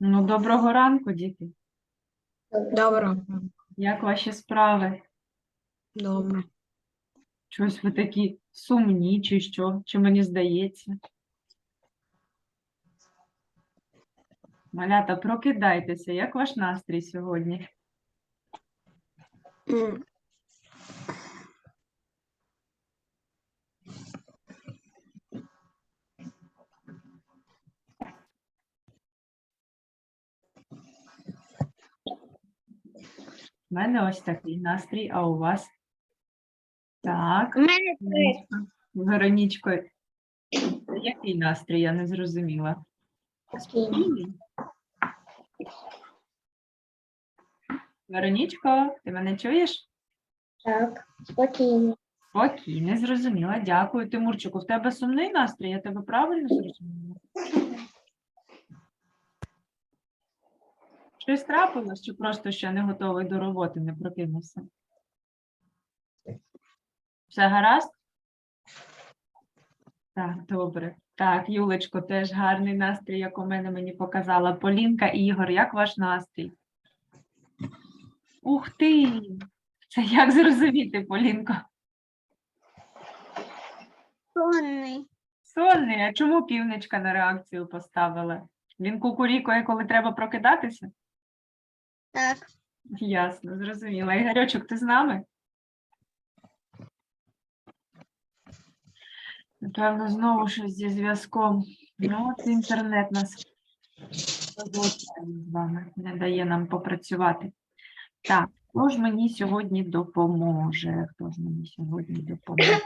Ну, доброго ранку, діти. Добре. Як ваші справи? Добре. Щось ви такі сумні, чи що? Чи мені здається? Малята, прокидайтеся. Як ваш настрій сьогодні? М, У мене ось такий настрій, а у вас? Так. У мене Веронічко. Веронічко, який настрій? Я не зрозуміла. Спокійний? Веронічко, ти мене чуєш? так, спокійно. Спокійно, зрозуміла. Дякую. Тимурчику, в тебе сумний настрій, я тебе правильно зрозуміла? Щось трапилось, чи просто ще не готовий до роботи, не прокинувся? Все гаразд? Так, добре. Так, Юлечко, теж гарний настрій, як у мене мені показала. Полінка, Ігор, як ваш настрій? Ух ти! Це як зрозуміти, Полінко? Сонний. Сонний, а чому півничка на реакцію поставила? Він кукурікує, коли треба прокидатися? Так, Ясно, зрозуміла. Ігорьочок, ти з нами? Напевно, знову щось зі зв'язком. Ну, от інтернет нас з вами, не дає нам попрацювати. Так, хто ж мені сьогодні допоможе? Хто ж мені сьогодні допоможе?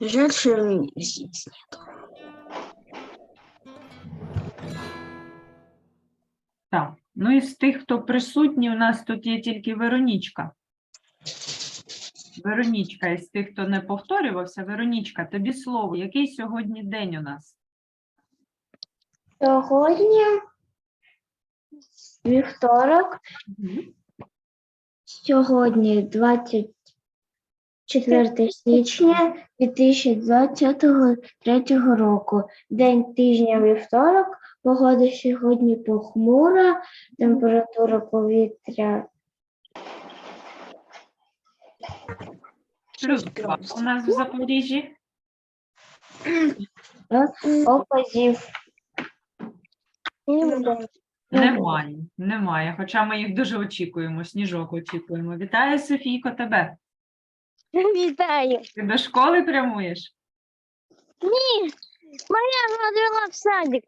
Жаль, що здесь нет. Так, ну і з тих, хто присутній, у нас тут є тільки Веронічка. Веронічка, із тих, хто не повторювався, Веронічка, тобі слово. Який сьогодні день у нас? сьогодні вівторок, сьогодні 24 січня 2023 року. День тижня вівторок, погода сьогодні похмура, температура повітря Плюс два. У нас в Запоріжжі. опадів. Немає, немає. Хоча ми їх дуже очікуємо, сніжок очікуємо. Вітаю, Софійко, тебе. Вітаю. Ти до школи прямуєш? Ні, моя відвела в садик.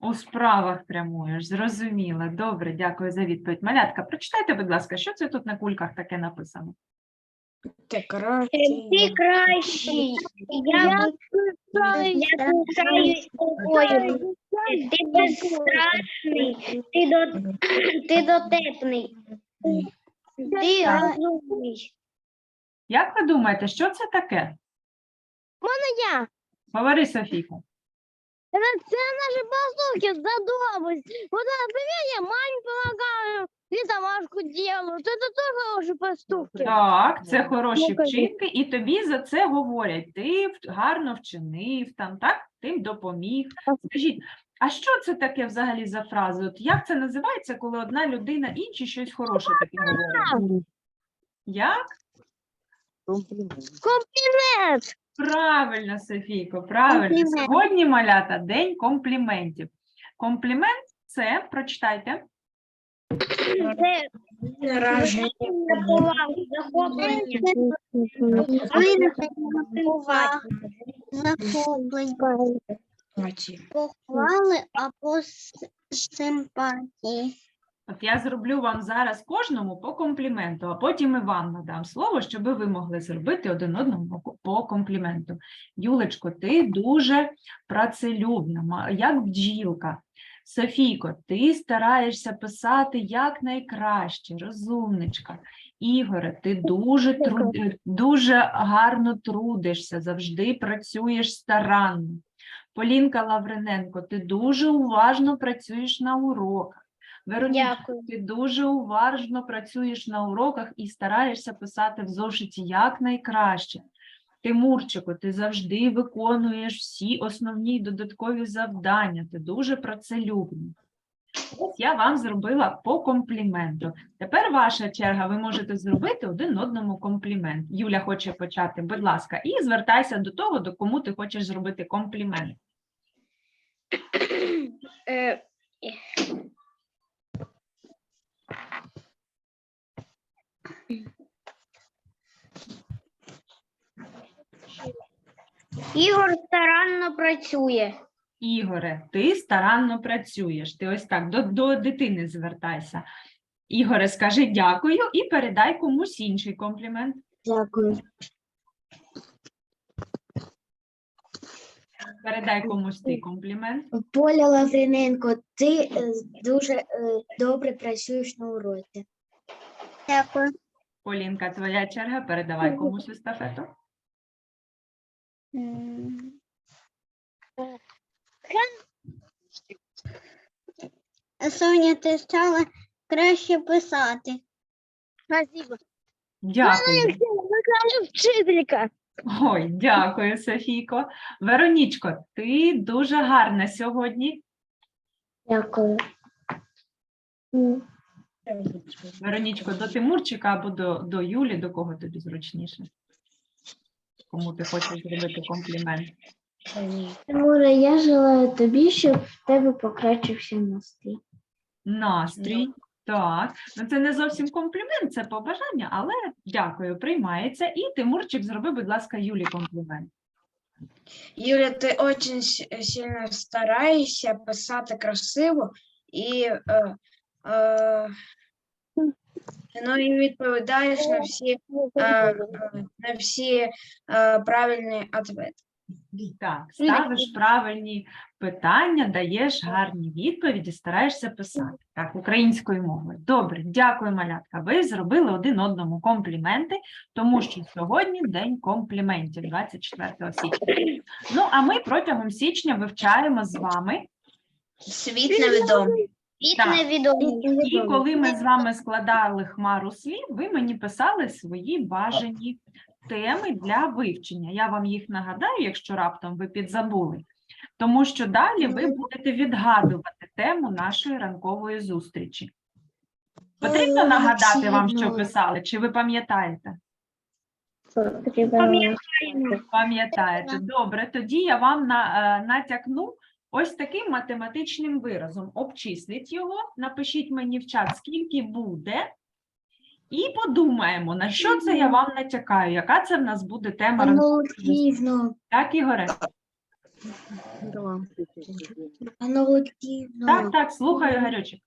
У справах прямуєш, зрозуміла. Добре, дякую за відповідь. Малятка, прочитайте, будь ласка, що це тут на кульках таке написано? Ти краще. Ти кращий. Я пишаюсь тобою. Ти безстрашний. Ти, до, ти дотепний. Ти розумний. Як ви думаєте, що це таке? Я. Говори, Софійко. Це, це наші поступки задумались. Вот, например, я маме помогаю, и домашку делаю. Это тоже хорошие поступки. Так, це хороші Ну, кажи. вчинки, і тобі за це говорять. Ти в- гарно вчинив там, так? Ти допоміг. Скажіть, а що це таке взагалі за фраза? От як це називається, коли одна людина іншій щось хороше таке говорить? Як? Комплимент. Правильно, Софійко, правильно. Комплімент. Сьогодні малята день компліментів. Комплімент це, прочитайте, Це захоплення. Захоплення. Похвали або симпатії. От я зроблю вам зараз кожному по компліменту, а потім і вам надам слово, щоб ви могли зробити один одному по- компліменту. Юлечко, ти дуже працелюбна, як бджілка. Софійко, ти стараєшся писати якнайкраще, розумничка. Ігоре, ти дуже, труд... дуже гарно трудишся, завжди працюєш старанно. Полінка Лавриненко, ти дуже уважно працюєш на уроках. Вероніка, Дякую. ти дуже уважно працюєш на уроках і стараєшся писати в зошиті якнайкраще. Тимурчику, ти завжди виконуєш всі основні додаткові завдання. Ти дуже працелюбний. Ось я вам зробила по компліменту. Тепер ваша черга, ви можете зробити один одному комплімент. Юля хоче почати, будь ласка, і звертайся до того, до кому ти хочеш зробити комплімент. Е, Ігор старанно працює. Ігоре, ти старанно працюєш. Ти ось так до, до дитини звертайся. Ігоре, скажи дякую і передай комусь інший комплімент. Дякую. Передай комусь ти комплімент. Поля Лавриненко, ти е, дуже е, добре працюєш на уроці. Дякую. Полінка, твоя черга, передавай комусь естафету. Соня, ти стала краще писати. Спасибо. Дякую. Вчителька. Ой, дякую, Софійко. Веронічко, ти дуже гарна сьогодні. Дякую. Веронічко, до Тимурчика або до, до Юлі, до кого тобі зручніше? Кому ти хочеш зробити комплімент? Тимуре, я желаю тобі, щоб в тебе покращився настрій. Настрій. Так, ну це не зовсім комплімент, це побажання, але дякую, приймається. І Тимурчик, зроби, будь ласка, Юлі комплімент. Юля, ти очень сильно стараєшся писати красиво і, е, е, ну, і відповідаєш на всі, е, е, на всі е, правильні відповіді. Так, ставиш правильні питання, даєш гарні відповіді, стараєшся писати. Так, українською мовою. Добре, дякую, малятка. Ви зробили один одному компліменти, тому що сьогодні день компліментів, 24 січня. Ну, а ми протягом січня вивчаємо з вами. Світ невідомий. Світ Так. невідомий. І коли ми з вами складали хмару слів, ви мені писали свої бажані теми для вивчення. Я вам їх нагадаю, якщо раптом ви підзабули, тому що далі ви будете відгадувати тему нашої ранкової зустрічі. Потрібно нагадати вам, що писали, чи ви пам'ятаєте? Пам'ятаєте. Добре, тоді я вам на, е, натякну ось таким математичним виразом. Обчисліть його, напишіть мені в чат, скільки буде, і подумаємо, на що це я вам натякаю, яка це в нас буде тема. зустрічі. Олексіївна, Так, Ігоре? Анна Так, так, слухаю, Гарючик.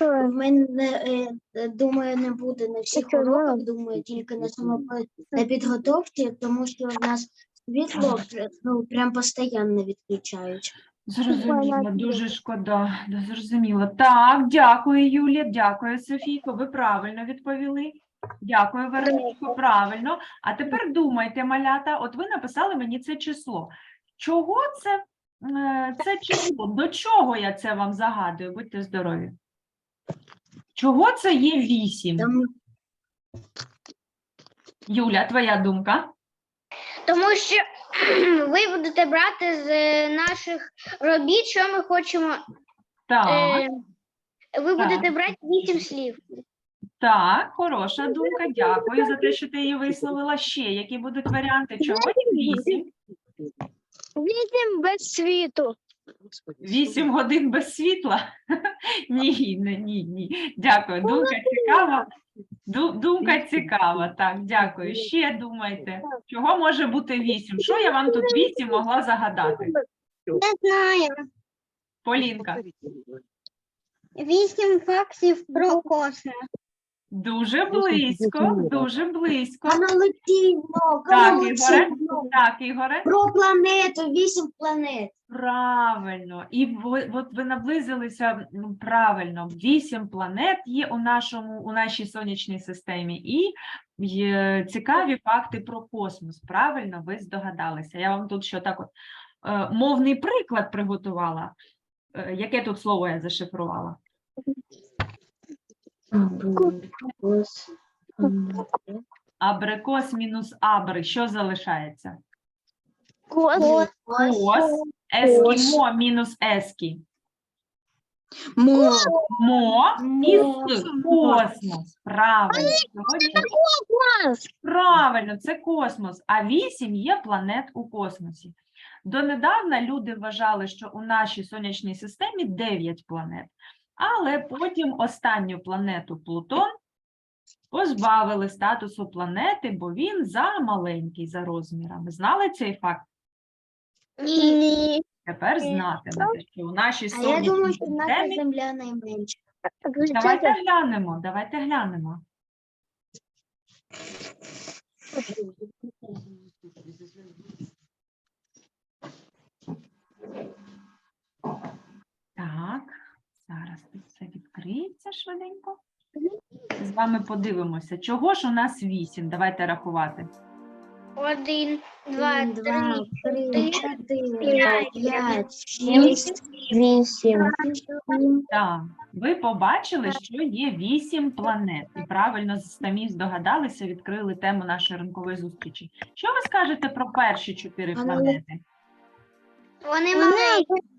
в мене, е, е, думаю, не буде на всіх уроках, думаю, тільки на самопи- на підготовці, тому що в нас світло пр- ну, прям постійно відключають. Зрозуміло, дуже шкода. да, Зрозуміло. Так, дякую, Юлія, дякую, Софійко. Ви правильно відповіли. Дякую, Вероничко, правильно. А тепер думайте, малята, от ви написали мені це число. Чого це, е, це число? До чого я це вам загадую? Будьте здорові. Чого це є вісім? Юля, твоя думка? Тому що ви будете брати з е, наших робіт, що ми хочемо. Так. Е, ви так. будете брати вісім слів. Так, хороша думка. Дякую за те, що ти її висловила. Ще які будуть варіанти? Чого вісім? Вісім без світу. Вісім годин без світла? Ні, ні, ні, ні. Дякую. Думка цікава. Ду- Думка цікава. Так, дякую. Ще думайте, чого може бути вісім? Що я вам тут вісім могла загадати? Не знаю. Полінка, Вісім фактів про космос. Дуже близько, дуже близько. Олексіївна, Так, Ігоре. Так, Ігоре. про планету, вісім планет. Правильно, і ви, от ви наблизилися правильно. Вісім планет є у нашому у нашій сонячній системі, і є цікаві факти про космос. Правильно, ви здогадалися. Я вам тут що так от е, мовний приклад приготувала. Е, яке тут слово я зашифрувала? Абрикос Абрикос мінус абри. Що залишається? Кос. Кос. Ескімо мінус ескі. Мо. Мо і Мо. Космос. Правильно. Сьогодні Кос. Правильно, це космос, а вісім є планет у космосі. Донедавна люди вважали, що у нашій сонячній системі 9 планет, але потім останню планету Плутон позбавили статусу планети, бо він замаленький за розмірами. Знали цей факт? Ні. Тепер знатимете, що у нашій А я думаю, сонячній що наша системі. земля найменша. Давайте глянемо, давайте глянемо. Так, зараз тут все відкриється швиденько. З вами подивимося, чого ж у нас вісім. Давайте рахувати. Один, два, три, три, чотири, п'ять, шість, вісім. Так, ви побачили, що є вісім планет, і правильно самі здогадалися, відкрили тему нашої ранкової зустрічі. Що ви скажете про перші чотири планети? Вони маленькі.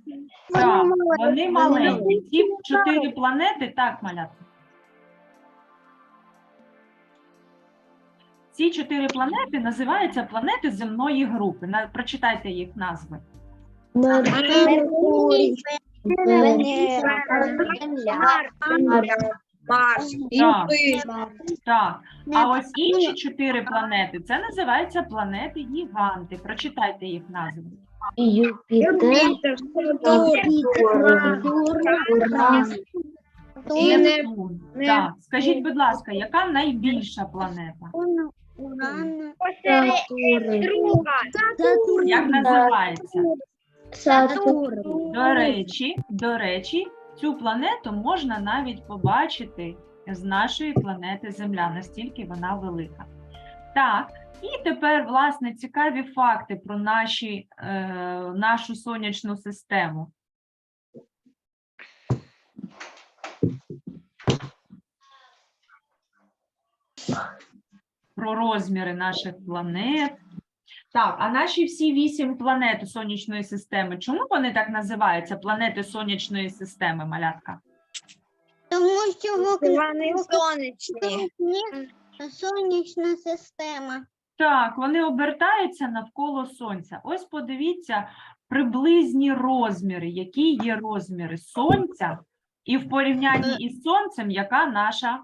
Так, вони маленькі. Ці чотири планети, так, малятка. Ці чотири планети називаються планети земної групи. На- Прочитайте їх назви. Меркурій, Марс. Так, так. А ось інші чотири планети це називаються планети гіганти. Прочитайте їх назви. Юпітер, Сатурн, Уран, І не- не- Так, скажіть, будь ласка, яка найбільша планета? Сатурн, Як називається? Сатурн, До речі, до речі, цю планету можна навіть побачити з нашої планети Земля, настільки вона велика. Так, і тепер, власне, цікаві факти про наші, е, нашу сонячну систему. Про розміри наших планет. Так, а наші всі вісім планет сонячної системи, чому вони так називаються? Планети сонячної системи, малятка? Тому що Вони сонячні. сонячна система. Так, вони обертаються навколо сонця. Ось подивіться приблизні розміри, які є розміри сонця, і в порівнянні із сонцем, яка наша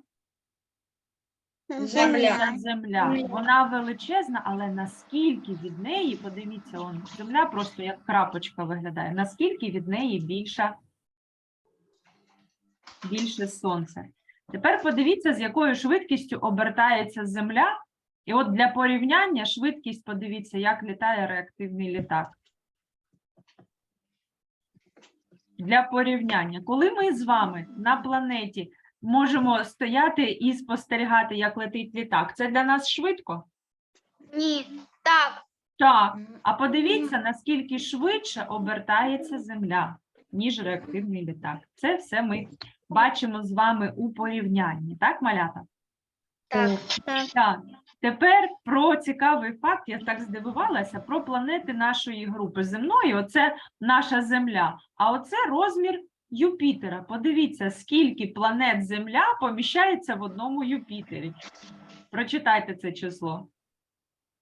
Земля. земля. Вона величезна, але наскільки від неї, подивіться, он, земля просто як крапочка виглядає, наскільки від неї більша, більше сонце. Тепер подивіться, з якою швидкістю обертається земля. І от для порівняння швидкість, подивіться, як літає реактивний літак. Для порівняння, коли ми з вами на планеті можемо стояти і спостерігати, як летить літак, це для нас швидко? Ні, так. Так. А подивіться, наскільки швидше обертається Земля, ніж реактивний літак. Це все ми бачимо з вами у порівнянні, так, малята? Так, так. Тепер про цікавий факт, я так здивувалася, про планети нашої групи земної. Оце наша Земля, а оце розмір Юпітера. Подивіться, скільки планет Земля поміщається в одному Юпітері. Прочитайте це число.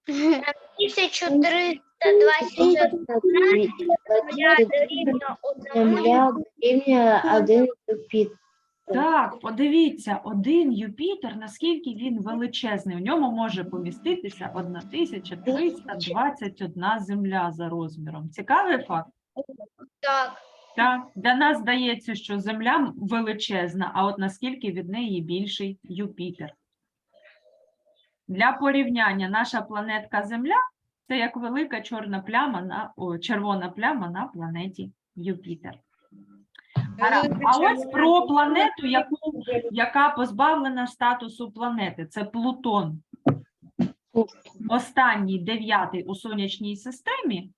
1321 рівно одному. Земля дорівнює один Юпітер. Так, подивіться, один Юпітер, наскільки він величезний. У ньому може поміститися 1321 земля за розміром. Цікавий факт. Так. Так, для нас здається, що Земля величезна, а от наскільки від неї більший Юпітер. Для порівняння наша планетка Земля це як велика чорна пляма на о, червона пляма на планеті Юпітер. Гаразд. А ось про планету, яку, яка позбавлена статусу планети, це Плутон. Останній дев'ятий у сонячній системі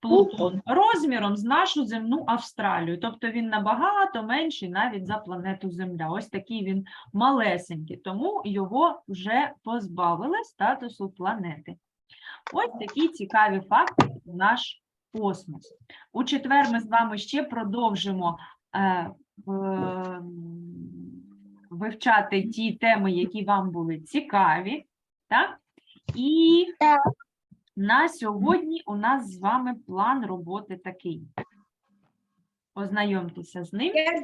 Плутон розміром з нашу земну Австралію. Тобто він набагато менший навіть за планету Земля. Ось такий він малесенький, тому його вже позбавили статусу планети. Ось такі цікаві факти наш космос. У четвер ми з вами ще продовжимо е, вивчати ті теми, які вам були цікаві. Так? І Так. на сьогодні у нас з вами план роботи такий. Ознайомтеся з ним. Так.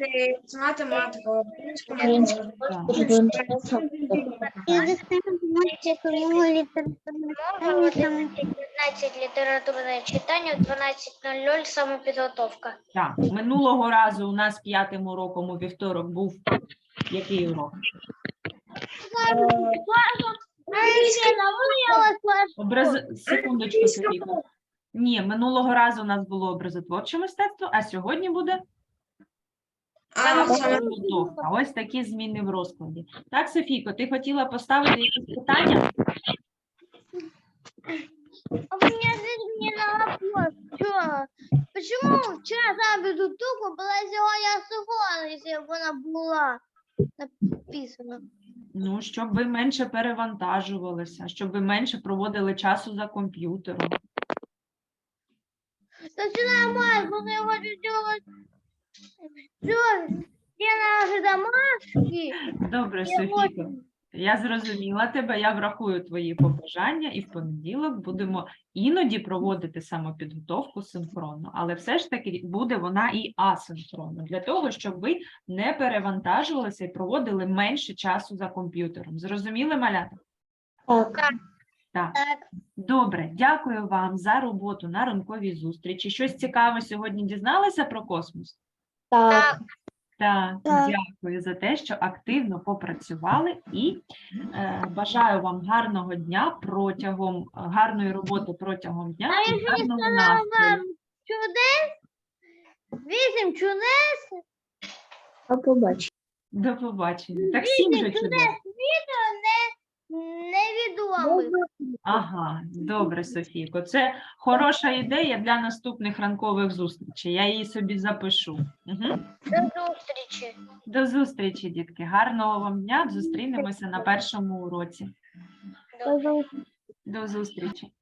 Можна 15 літературне читання, 12.00 самопідготовка. Так, минулого разу у нас п'ятим уроком у вівторок був який урок? Образ... Секундочку, Софійко. Ні, минулого разу у нас було образотворче мистецтво, а сьогодні буде А, підготовка. Ось такі зміни в розкладі. Так, Софійко, ти хотіла поставити якісь питання? А у меня на вопрос. Чё? Почему вчера самопідготовка була сьогодні асинхронна, якщо б вона була написана? Ну, щоб ви менше перевантажувалися, щоб ви менше проводили часу за комп'ютером. Та все нормально, просто я хочу делать все, все наши домашки. Добре, Я Софійко. Я зрозуміла тебе, я врахую твої побажання, і в понеділок будемо іноді проводити самопідготовку синхронно, але все ж таки буде вона і асинхронно, для того, щоб ви не перевантажувалися і проводили менше часу за комп'ютером. Зрозуміли, малята? Так. Так. Так. Добре, дякую вам за роботу на ранковій зустрічі. Щось цікаве сьогодні дізналися про космос? Так. Так, Так. дякую за те, що активно попрацювали і е, бажаю вам гарного дня протягом гарної роботи протягом дня А і я гарного сказала настрою. вам чудес, вісім чудес, До побачення. До побачення. Так всім же вісім чудес. чудес відео не, невідомих. Ага, добре, Софійко. Це хороша ідея для наступних ранкових зустрічей. Я її собі запишу. Угу. До зустрічі. До зустрічі, дітки. Гарного вам дня. Зустрінемося на першому уроці. До зустрічі.